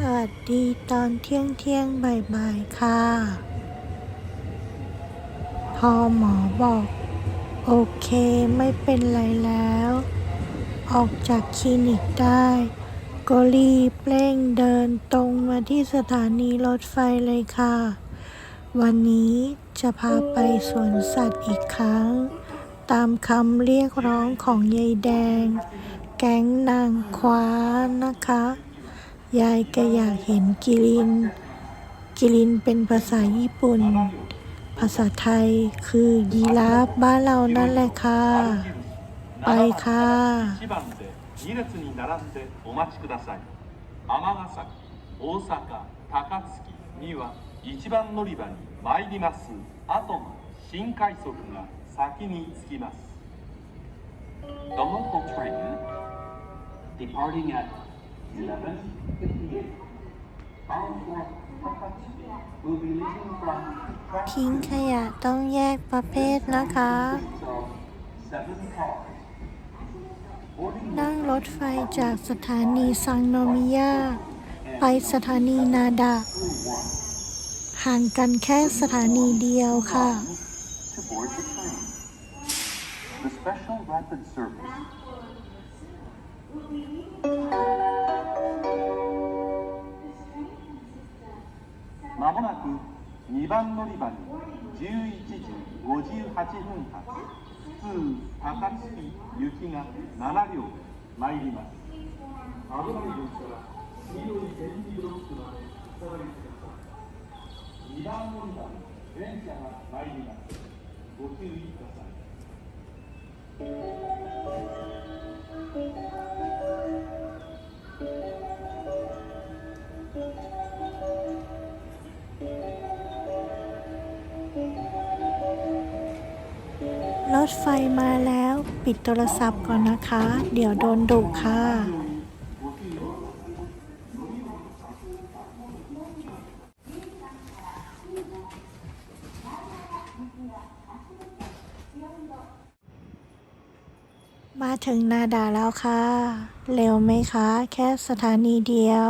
สวัสดีตอนเที่ยงเที่ยงบ่ายๆค่ะ พอหมอบอก โอเคไม่เป็นไรแล้ว ออกจากคลินิกได้ ก็รีบเร่งเดินตรงมาที่สถานีรถไฟเลยค่ะ วันนี้จะพาไปสวนสัตว์อีกครั้ง ตามคำเรียกร้องของยายแดง แก๊งนางคว้านะคะ ยายก็อยากเห็นกิริน กิรินเป็นภาษาญี่ปุ่น ภาษาไทยคือยีราฟบ้านเรานั่นแหละค่ะ ไปค่ะ 1番で2列に並んでお待ちください尼崎大阪高槻には1番乗り場に参ります後の新快速が先に着きます The local train, departing at 11:58, bound for Takatsuki, will be leaving from track ทิ้งขยะต้องแยกประเภทนะคะ of seven cars. Boarding นั่งรถไฟจากสถานีซังโนมิยา ไปสถานีนาดะห่างกันแค่สถานีเดียวค่ะ to board the train. The special rapid service まもなく2番乗り場に11時58分発普通高槻行きが7両参ります。危ないですから黄色い点字ブロックまでお下がりください2番乗り場に電車が参りますご注意ください ถไฟมาแล้ว ปิดโทรศัพท์ก่อนนะคะ เดี๋ยวโดนดุค่ะ มาถึงนาดาแล้วค่ะ เร็วไหมคะ แค่สถานีเดียว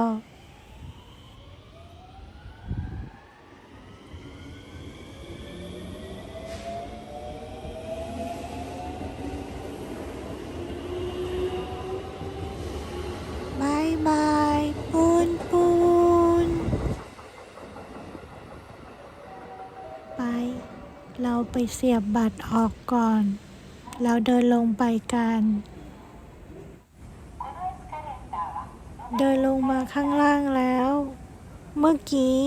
ไปเสียบบัตรออกก่อน แล้วเดินลงไปกัน เดินลงมาข้างล่างแล้ว เมื่อกี้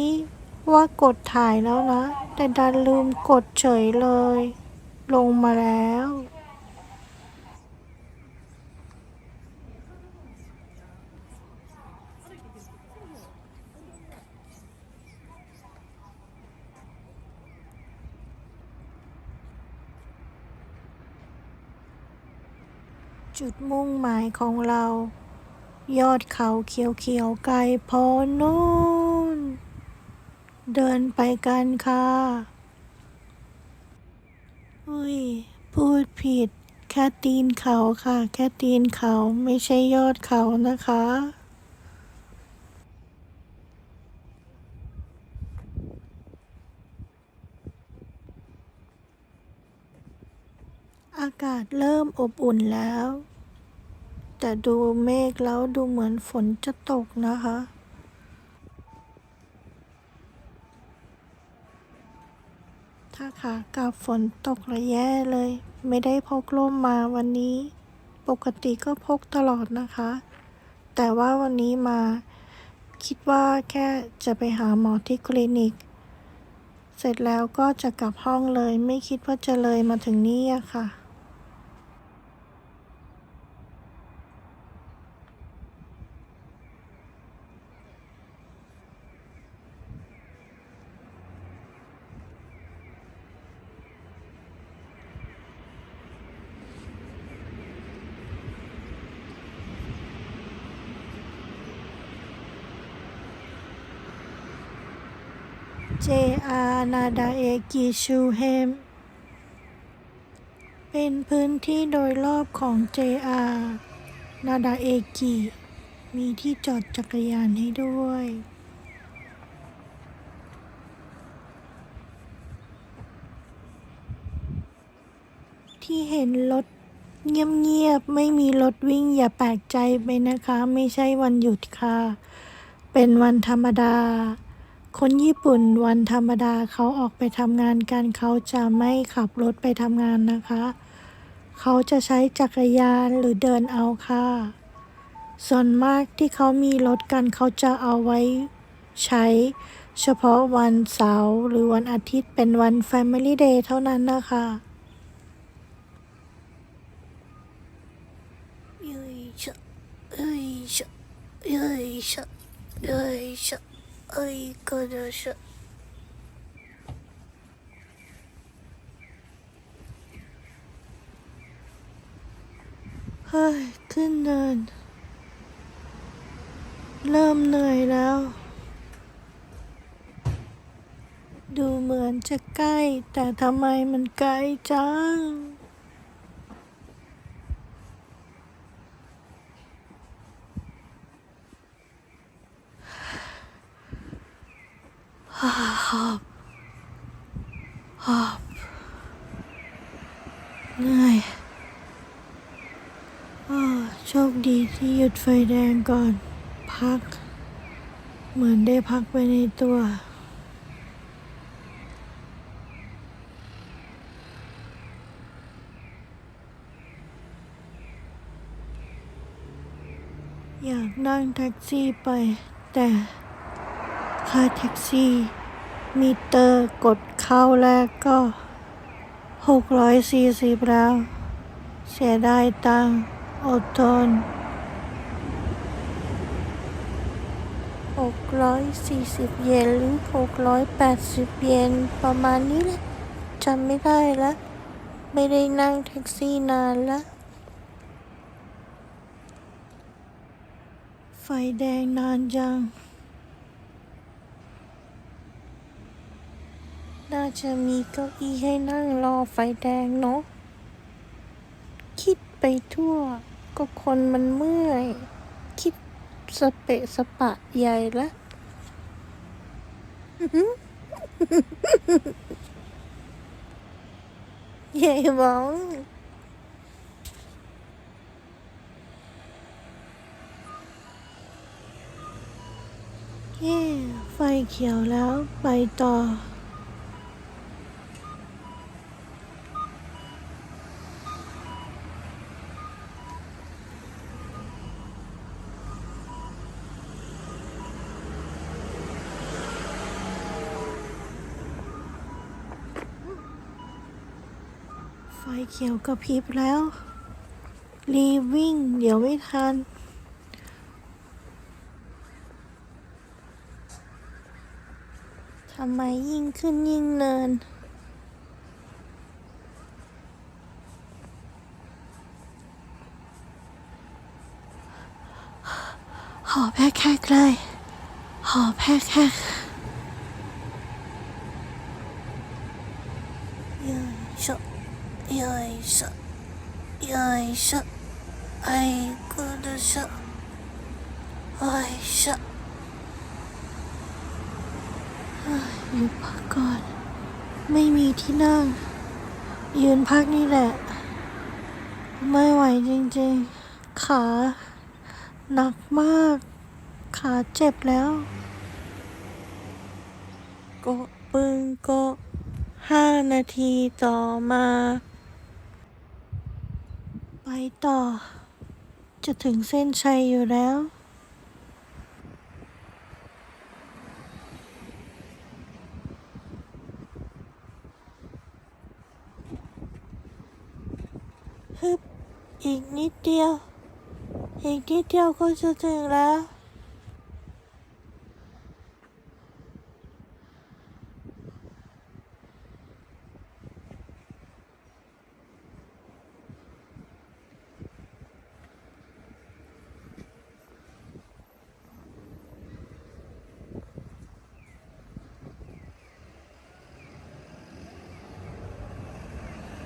ว่ากดถ่ายแล้วนะ แต่ดันลืมกดเฉยเลย ลงมาแล้ว จุดมุ่งหมายของเรา ยอดเขาเขียวๆไกลโพ้นนู่น เดินไปกันค่ะอุ้ย พูดผิด แค่ตีนเขาค่ะ แค่ตีนเขาไม่ใช่ยอดเขานะคะอากาศเริ่มอบอุ่นแล้ว แต่ดูเมฆแล้วดูเหมือนฝนจะตกนะคะ ถ้าขากลับฝนตกระแย่เลย ไม่ได้พกร่มมาวันนี้ ปกติก็พกตลอดนะคะ แต่ว่าวันนี้มา คิดว่าแค่จะไปหาหมอที่คลินิก เสร็จแล้วก็จะกลับห้องเลย ไม่คิดว่าจะเลยมาถึงนี่อะค่ะ JR นาดาเอกิชูเฮม เป็นพื้นที่โดยรอบของ JR นาดาเอกิ มีที่จอดจักรยานให้ด้วยที่เห็นรถเงียบๆ ไม่มีรถวิ่งอย่าแปลกใจไปนะคะ ไม่ใช่วันหยุดค่ะ เป็นวันธรรมดา คนญี่ปุ่นวันธรรมดาเขาออกไปทำงานกันเขาจะไม่ขับรถไปทำงานนะคะ เขาจะใช้จักรยานหรือเดินเอาค่ะ ส่วนมากที่เขามีรถกันเขาจะเอาไว้ใช้ เฉพาะวันเสาร์หรือวันอาทิตย์เป็นวัน Family Day เท่านั้นนะคะよいしょよいしょよいしょよいしょ arkadaşlar. Ay, ขึ้นเนิน เริ่มเหนื่อยแล้ว ดูเหมือนจะใกล้ แต่ทำไมมันไกลจัง หอบหอบเหนื่อยอ้โชคดีที่หยุดไฟแดงก่อน พัก เหมือนได้พักไปในตัว อยากนั่งแท็กซี่ไป แต่ค่าแท็กซี่ มิเตอร์กดเข้าแรกก็ 640 แล้ว เสียดายตังอดทน 640 เยนหรือ 680 เยนประมาณนี้แหละจำไม่ได้แล้วไม่ได้นั่งแท็กซี่นานแล้วไฟแดงนานจัง น่าจะมีเก้าอี้ให้นั่งรอไฟแดงเนาะ คิดไปทั่ว ก็คนมันเมื่อย คิดสเปะสปะใหญ่ละใหญ่หวังเย้ไฟเขียวแล้ว ไปต่อ ไฟเขียวกระพริบแล้ว รีวิ่ง เดี๋ยวไม่ทัน ทำไมยิ่งขึ้นยิ่งเนิน หอบแคกๆเลย หอบแคก よいしょよいしょあいこどしょおいしょ หยุดพักก่อน ไม่มีที่นั่ง ยืนพักนี่แหละ ไม่ไหวจริงๆ ขาหนักมาก ขาเจ็บแล้ว ก็ปึ้งก็ห้านาทีต่อมา ไปต่อ จะถึงเส้นชัยอยู่แล้วฮึบอีกนิดเดียว อีกนิดเดียวก็จะถึงแล้ว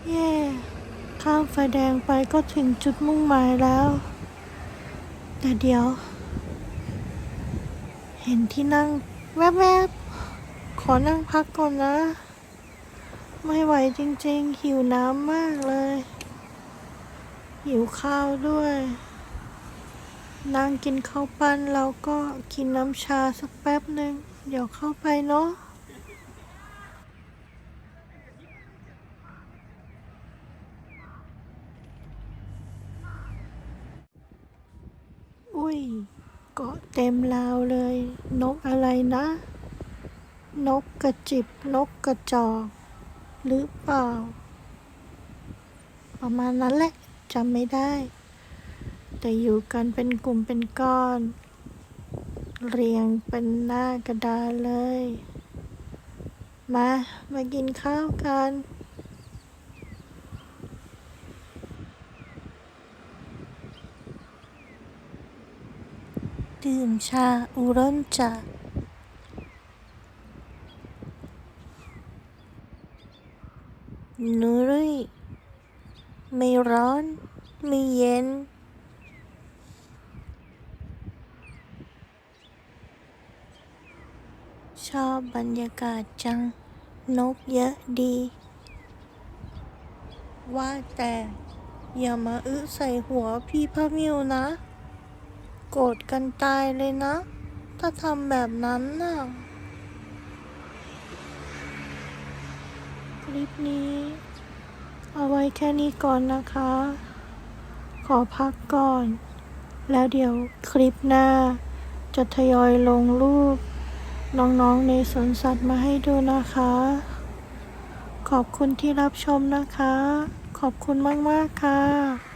เย่ ข้ามไฟแดงไปก็ถึงจุดมุ่งหมายแล้ว แต่เดี๋ยว เห็นที่นั่งแวบๆ ขอนั่งพักก่อนนะ ไม่ไหวจริงๆ หิวน้ำมากเลย หิวข้าวด้วย นั่งกินข้าวปั้นแล้วก็กินน้ำชาสักแป๊บหนึ่ง เดี๋ยวเข้าไปเนาะ อุ้ยเกาะเต็มราวเลย นกอะไรนะ นกกระจิบ นกกระจอก หรือเปล่า ประมาณนั้นแหละจำไม่ได้ แต่อยู่กันเป็นกลุ่มเป็นก้อน เรียงเป็นหน้ากระดานเลย มา มากินข้าวกัน ดื่มชาอูร่นจากนูรุยไม่ร้อน ไม่เย็น ชอบบรรยากาศจัง นกเยอะดี ว่าแต่ อย่ามาอึใส่หัวพี่พะมิวนะ โกรธกันตายเลยนะ ถ้าทำแบบนั้นน่ะ คลิปนี้ เอาไว้แค่นี้ก่อนนะคะ ขอพักก่อน แล้วเดี๋ยวคลิปหน้า จะทยอยลงรูป น้องๆในสวนสัตว์มาให้ดูนะคะ ขอบคุณที่รับชมนะคะ ขอบคุณมาก ๆ ค่ะ